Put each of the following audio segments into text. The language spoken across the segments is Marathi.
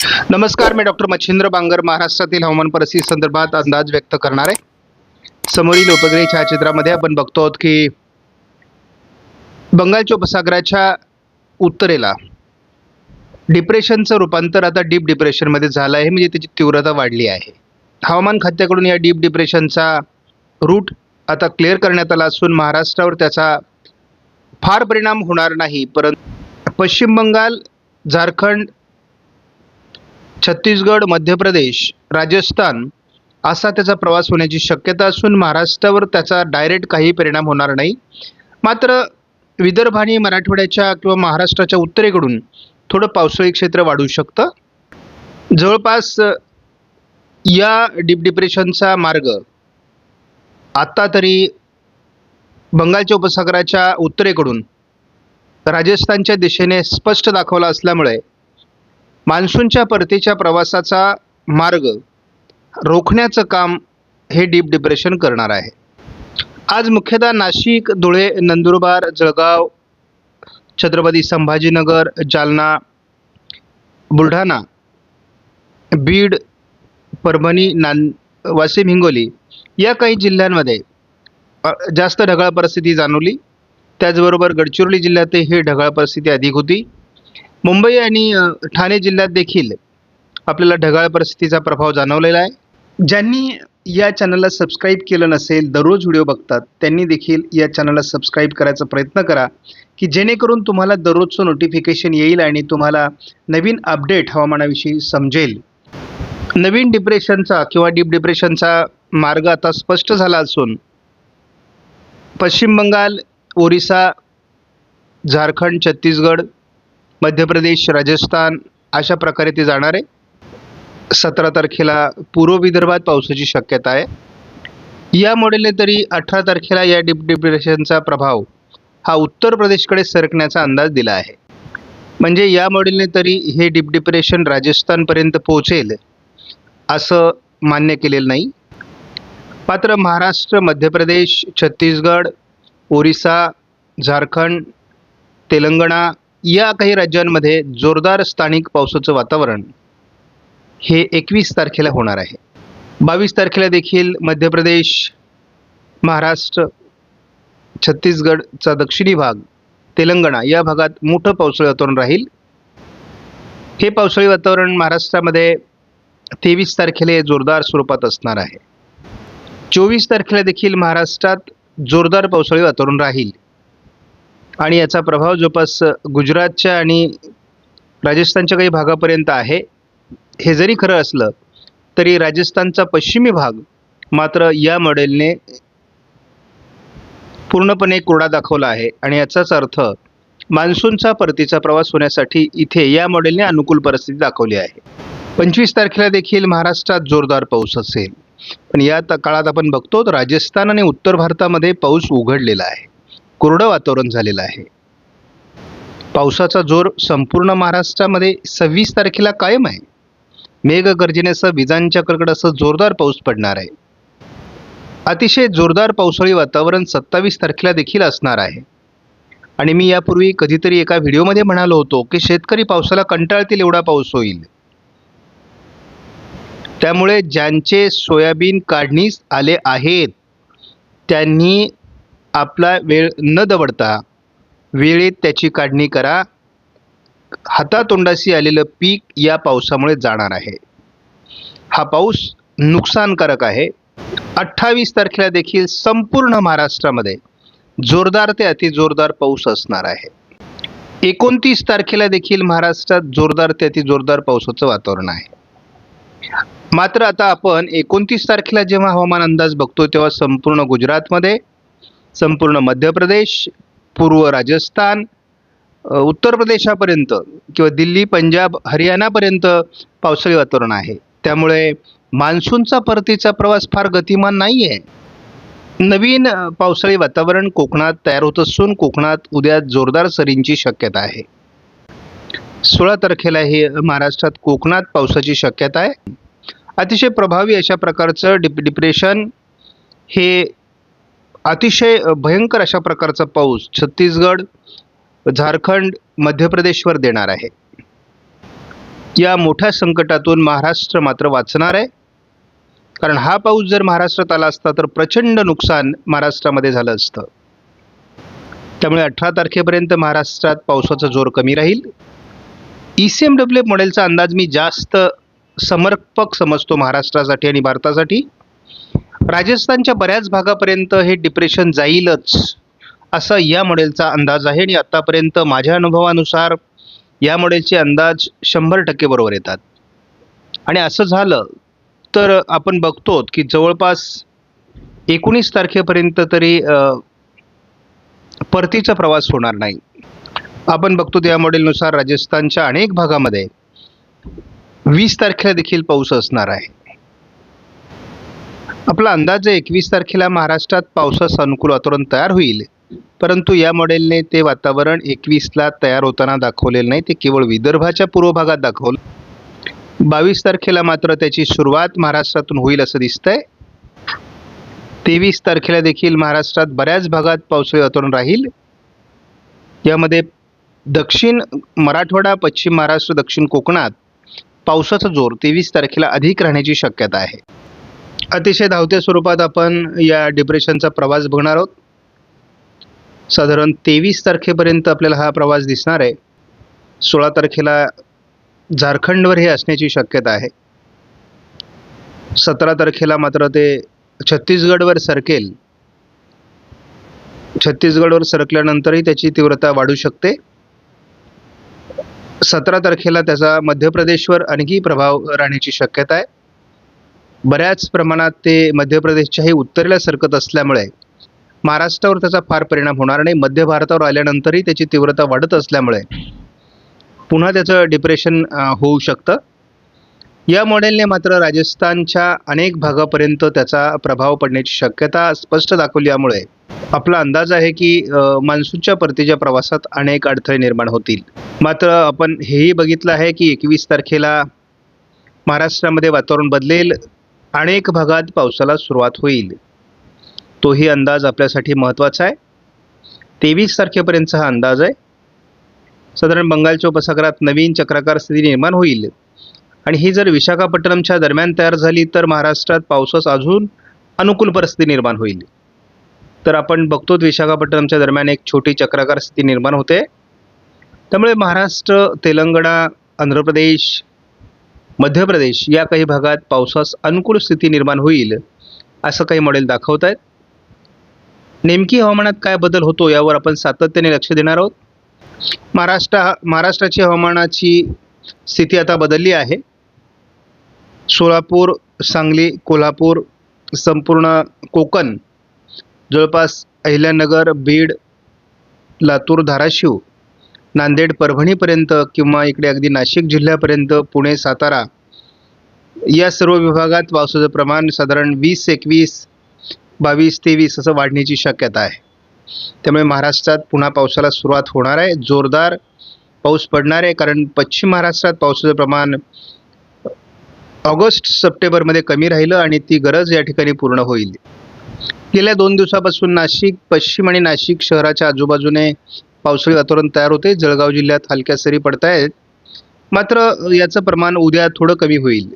नमस्कार मी डॉक्टर मच्छिंद्र बांगर महाराष्ट्रातील हवामान परिस्थिती संदर्भात अंदाज व्यक्त करणार आहे. समोरील उपग्रह छायाचित्रामध्ये आपण बघतो आहोत की बंगालच्या उपसागराच्या उत्तरेला डिप्रेशनचं रूपांतर आता डीप डिप्रेशनमध्ये झालं आहे म्हणजे त्याची तीव्रता वाढली आहे. हवामान खात्याकडून या डीप डिप्रेशनचा रूट आता क्लिअर करण्यात आला असून महाराष्ट्रावर त्याचा फार परिणाम होणार नाही परंतु पश्चिम बंगाल झारखंड छत्तीसगड मध्य प्रदेश राजस्थान असा त्याचा प्रवास होण्याची शक्यता असून महाराष्ट्रावर त्याचा डायरेक्ट काही परिणाम होणार नाही. मात्र विदर्भ आणि मराठवाड्याच्या किंवा महाराष्ट्राच्या उत्तरेकडून थोडं पावसाळी क्षेत्र वाढू शकतं. जवळपास या डीप डिप्रेशनचा मार्ग आत्ता तरी बंगालच्या उपसागराच्या उत्तरेकडून राजस्थानच्या दिशेने स्पष्ट दाखवला असल्यामुळे मान्सूनच्या परतीच्या प्रवासाचा मार्ग रोखण्याचं काम हे डीप डिप्रेशन करणार आहे. आज मुख्यतः नाशिक धुळे नंदुरबार जळगाव छत्रपती संभाजीनगर जालना बुलढाणा बीड परभणी नां वाशिम हिंगोली या काही जिल्ह्यांमध्ये जास्त ढगाळ परिस्थिती जाणवली. त्याचबरोबर गडचिरोली जिल्ह्यातही ही ढगाळ परिस्थिती अधिक होती. मुंबई आणि ठाणे जिल्ह्यात देखील आपल्याला ढगाळ परिस्थितीचा प्रभाव जाणवलेला आहे. ज्यांनी या चॅनलला सबस्क्राईब केलं नसेल दररोज व्हिडिओ बघतात त्यांनी देखील या चॅनलला सबस्क्राईब करायचा प्रयत्न करा की जेणेकरून तुम्हाला दररोजचं नोटिफिकेशन येईल आणि तुम्हाला नवीन अपडेट हवामानाविषयी समजेल. नवीन डिप्रेशनचा किंवा डीप डिप्रेशनचा मार्ग आता स्पष्ट झाला असून पश्चिम बंगाल ओरिसा झारखंड छत्तीसगड मध्य प्रदेश राजस्थान अशा प्रकारे ते जाणार आहे. सतरा तारखेला पूर्व विदर्भात पावसाची शक्यता आहे. या मॉडेलने तरी अठरा तारखेला या डीप डिप्रेशनचा प्रभाव हा उत्तर प्रदेशकडे सरकण्याचा अंदाज दिला आहे. म्हणजे या मॉडेलने तरी हे डीप डिप्रेशन राजस्थानपर्यंत पोहोचेल असं मान्य केलेलं नाही. मात्र महाराष्ट्र मध्य प्रदेश छत्तीसगड ओरिसा झारखंड तेलंगणा या काही राज्यांमध्ये जोरदार स्थानिक पावसाचं वातावरण हे एकवीस तारखेला होणार आहे. बावीस तारखेला देखील मध्य प्रदेश महाराष्ट्र छत्तीसगडचा दक्षिणी भाग तेलंगणा या भागात मोठं पावसाळी वातावरण राहील. हे पावसाळी वातावरण महाराष्ट्रामध्ये तेवीस तारखेला हे जोरदार स्वरूपात असणार आहे. चोवीस तारखेला देखील महाराष्ट्रात जोरदार पावसाळी वातावरण राहील. आणि याचा प्रभाव जवळपास गुजरातच्या आणि राजस्थानच्या काही भागापर्यंत आहे. हे जरी खरं असलं तरी राजस्थानचा पश्चिमी भाग मात्र या मॉडेलने पूर्णपणे कोरडा दाखवला आहे. आणि याचाच अर्थ मान्सूनचा परतीचा प्रवास होण्यासाठी इथे या मॉडेलने अनुकूल परिस्थिती दाखवली आहे. पंचवीस तारखेला देखील महाराष्ट्रात जोरदार पाऊस असेल. पण या काळात आपण बघतो राजस्थान आणि उत्तर भारतामध्ये पाऊस उघडलेला आहे. कोरडं वातावरण झालेलं आहे. पावसाचा जोर संपूर्ण महाराष्ट्रामध्ये सव्वीस तारखेला कायम आहे. मेघगर्जनेसह विजांच्या कडकडासह जोरदार पाऊस पडणार आहे. अतिशय जोरदार पावसाळी वातावरण सत्तावीस तारखेला देखील असणार आहे. आणि मी यापूर्वी कधीतरी एका व्हिडिओमध्ये म्हणालो होतो की शेतकरी पावसाला कंटाळतील एवढा पाऊस होईल. त्यामुळे ज्यांचे सोयाबीन काढणीस आले आहेत त्यांनी आपला वेळ न दवडता वेळेत त्याची काढणी करा. हातातोंडाशी आलेलं पीक या पावसामुळे जाणार आहे. हा पाऊस नुकसानकारक आहे. अठ्ठावीस तारखेला देखील संपूर्ण महाराष्ट्रामध्ये जोरदार ते अतिजोरदार पाऊस असणार आहे. एकोणतीस तारखेला देखील महाराष्ट्रात जोरदार ते अतिजोरदार पावसाचं वातावरण आहे. मात्र आता आपण एकोणतीस तारखेला जेव्हा हवामान अंदाज बघतो तेव्हा संपूर्ण गुजरातमध्ये संपूर्ण मध्य प्रदेश पूर्व राजस्थान उत्तर प्रदेशापर्यंत किंवा दिल्ली पंजाब हरियाणापर्यंत पावसाळी वातावरण आहे. त्यामुळे मान्सूनचा परतीचा प्रवास फार गतिमान नाही आहे. नवीन पावसाळी वातावरण कोकणात तयार होत असून कोकणात उद्या जोरदार सरींची शक्यता आहे. सोळा तारखेला हे महाराष्ट्रात कोकणात पावसाची शक्यता आहे. अतिशय प्रभावी अशा प्रकारचं डिप डिप्रेशन हे अतिशय भयंकर अशा प्रकारचा पाऊस छत्तीसगड झारखंड मध्य प्रदेशवर देणार आहे. या मोठ्या संकटातून महाराष्ट्र मात्र वाचणार आहे. कारण हा पाऊस जर महाराष्ट्रात आला असता तर प्रचंड नुकसान महाराष्ट्रामध्ये झालं असतं. त्यामुळे अठरा तारखेपर्यंत महाराष्ट्रात पावसाचा जोर कमी राहील. ई सी एम डब्ल्यू मॉडेलचा अंदाज मी जास्त समर्पक समजतो महाराष्ट्रासाठी आणि भारतासाठी. राजस्थानच्या बऱ्याच भागापर्यंत हे डिप्रेशन जाईलच असा या मॉडेलचा अंदाज आहे. आणि आत्तापर्यंत माझ्या अनुभवानुसार या मॉडेलचे अंदाज शंभर टक्के बरोबर येतात. आणि असं झालं तर आपण बघतो की जवळपास एकोणीस तारखेपर्यंत तरी परतीचा प्रवास होणार नाही. आपण बघतो या मॉडेलनुसार राजस्थानच्या अनेक भागामध्ये वीस तारखेला देखील पाऊस असणार आहे. आपला अंदाज एकवीस तारखेला महाराष्ट्रात पावसास अनुकूल वातावरण तयार होईल. परंतु या मॉडेलने ते वातावरण एकवीसला तयार होताना दाखवलेलं नाही ते केवळ विदर्भाच्या पूर्व भागात दाखवलं. बावीस तारखेला मात्र त्याची सुरुवात महाराष्ट्रातून होईल असं दिसतंय. तेवीस तारखेला देखील महाराष्ट्रात बऱ्याच भागात पावसाळी वातावरण राहील. यामध्ये दक्षिण मराठवाडा पश्चिम महाराष्ट्र दक्षिण कोकणात पावसाचा जोर तेवीस तारखेला अधिक राहण्याची शक्यता आहे. अतिशय धावत्या स्वरूपात आपण या डिप्रेशनचा प्रवास बघणार आहोत. साधारण तेवीस तारखेपर्यंत आपल्याला हा प्रवास दिसणार आहे. सोळा तारखेला झारखंडवर हे असण्याची शक्यता आहे. सतरा तारखेला मात्र ते छत्तीसगडवर सरकेल. छत्तीसगडवर सरकल्यानंतरही त्याची तीव्रता वाढू शकते. सतरा तारखेला त्याचा मध्य प्रदेशवर आणखी प्रभाव राहण्याची शक्यता आहे. बऱ्याच प्रमाणात ते मध्य प्रदेशच्याही उत्तरेला सरकत असल्यामुळे महाराष्ट्रावर त्याचा फार परिणाम होणार नाही. मध्य भारतावर आल्यानंतरही त्याची तीव्रता वाढत असल्यामुळे पुन्हा त्याचं डिप्रेशन होऊ शकतं. या मॉडेलने मात्र राजस्थानच्या अनेक भागापर्यंत त्याचा प्रभाव पडण्याची शक्यता स्पष्ट दाखवल्यामुळे आपला अंदाज आहे की मान्सूनच्या परतीच्या प्रवासात अनेक अडथळे निर्माण होतील. मात्र आपण हेही बघितलं आहे की एकवीस तारखेला महाराष्ट्रामध्ये वातावरण बदलेल. अनेक भागात पावसाला सुरुवात होईल. तोही अंदाज आपल्यासाठी महत्त्वाचा आहे. तेवीस तारखेपर्यंतचा हा अंदाज आहे. साधारण बंगालच्या उपसागरात नवीन चक्राकार स्थिती निर्माण होईल. आणि ही जर विशाखापट्टणमच्या दरम्यान तयार झाली तर महाराष्ट्रात पावसास अजून अनुकूल परिस्थिती निर्माण होईल. तर आपण बघतो विशाखापट्टणमच्या दरम्यान एक छोटी चक्राकार स्थिती निर्माण होते. त्यामुळे महाराष्ट्र तेलंगणा आंध्र प्रदेश मध्य प्रदेश या काही भागात पावसास अनुकूल स्थिती निर्माण होईल असं काही मॉडेल दाखवत आहेत नेमकी हवामानात काय बदल होतो यावर आपण सातत्याने लक्ष देणार आहोत. महाराष्ट्र महाराष्ट्राची हवामानाची स्थिती आता बदलली आहे. सोलापूर सांगली कोल्हापूर संपूर्ण कोकण जवळपास अहिल्यानगर बीड लातूर धाराशिव नांदेड परभणीपर्यंत किंवा इकडे अगदी नाशिक जिल्ह्यापर्यंत पुणे सातारा या सर्व विभागात पावसाचं प्रमाण साधारण वीस एकवीस बावीस तेवीस असं वाढण्याची शक्यता आहे. त्यामुळे महाराष्ट्रात पुन्हा पावसाला सुरुवात होणार आहे. जोरदार पाऊस पडणार आहे कारण पश्चिम महाराष्ट्रात पावसाचं प्रमाण ऑगस्ट सप्टेंबरमध्ये कमी राहिलं आणि ती गरज या ठिकाणी पूर्ण होईल. गेल्या दोन दिवसापासून नाशिक पश्चिम आणि नाशिक शहराच्या आजूबाजूने पावसाळी वातावरण तयार होते. जळगाव जिल्ह्यात हलक्या सरी पडत आहेत मात्र याचं प्रमाण उद्या थोडं कमी होईल.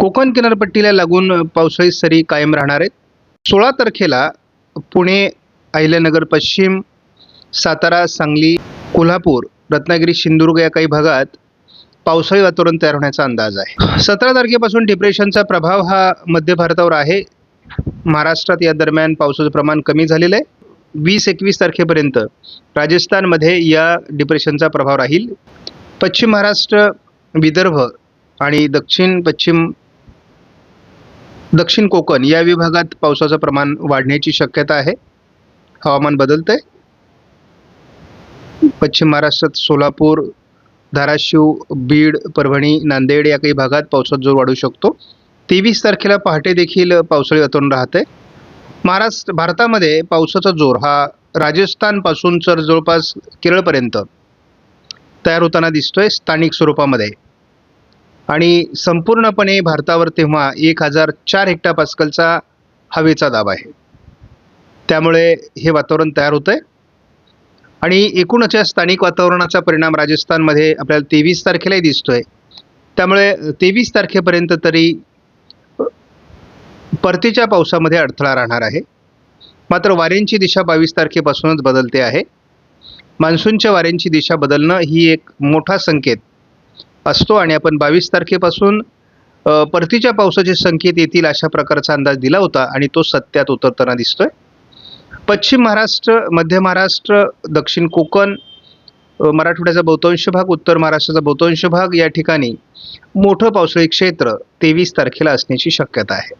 कोकण किनारपट्टीला लागून पावसाळी सरी कायम राहणार आहेत. सोळा तारखेला पुणे अहिल्यानगर पश्चिम सातारा सांगली कोल्हापूर रत्नागिरी सिंधुदुर्ग या काही भागात पावसाळी वातावरण तयार होण्याचा अंदाज आहे. सतरा तारखेपासून डिप्रेशनचा प्रभाव हा मध्य भारतावर आहे. महाराष्ट्रात या दरम्यान पावसाचं प्रमाण कमी झालेलं आहे. वीस एकवीस तारखेपर्यंत राजस्थानमध्ये या डिप्रेशनचा प्रभाव राहील. पश्चिम महाराष्ट्र विदर्भ आणि दक्षिण पश्चिम दक्षिण कोकण या विभागात पावसाचं प्रमाण वाढण्याची शक्यता आहे. हवामान बदलतंय. पश्चिम महाराष्ट्रात सोलापूर धाराशिव बीड परभणी नांदेड या काही भागात पावसात जोर वाढू शकतो. तेवीस तारखेला पहाटे देखील पावसाळी वातावरण आहे महाराष्ट्र भारतामध्ये पावसाचा जोर हा राजस्थानपासून तर जवळपास केरळपर्यंत तयार होताना दिसतोय स्थानिक स्वरूपामध्ये. आणि संपूर्णपणे भारतावर तेव्हा एक हजार चार हेक्टा पास्कलचा हवेचा दाब आहे. त्यामुळे हे वातावरण तयार होतं आहे आणि एकूणच या स्थानिक वातावरणाचा परिणाम राजस्थानमध्ये आपल्याला तेवीस तारखेलाही दिसतोय. त्यामुळे तेवीस तारखेपर्यंत तरी परतीच्या पावसामध्ये अडथळा राहणार आहे. मात्र वाऱ्यांची दिशा बावीस तारखेपासूनच बदलते आहे. मान्सूनच्या वाऱ्यांची दिशा बदलणं ही एक मोठा संकेत असतो आणि आपण बावीस तारखेपासून परतीच्या पावसाचे संकेत येतील अशा प्रकारचा अंदाज दिला होता आणि तो सत्यात उतरताना दिसतोय. पश्चिम महाराष्ट्र मध्य महाराष्ट्र दक्षिण कोकण मराठवाड्याचा बहुतांश भाग उत्तर महाराष्ट्राचा बहुतांश भाग या ठिकाणी मोठं पावसाळी क्षेत्र तेवीस तारखेला असण्याची शक्यता आहे.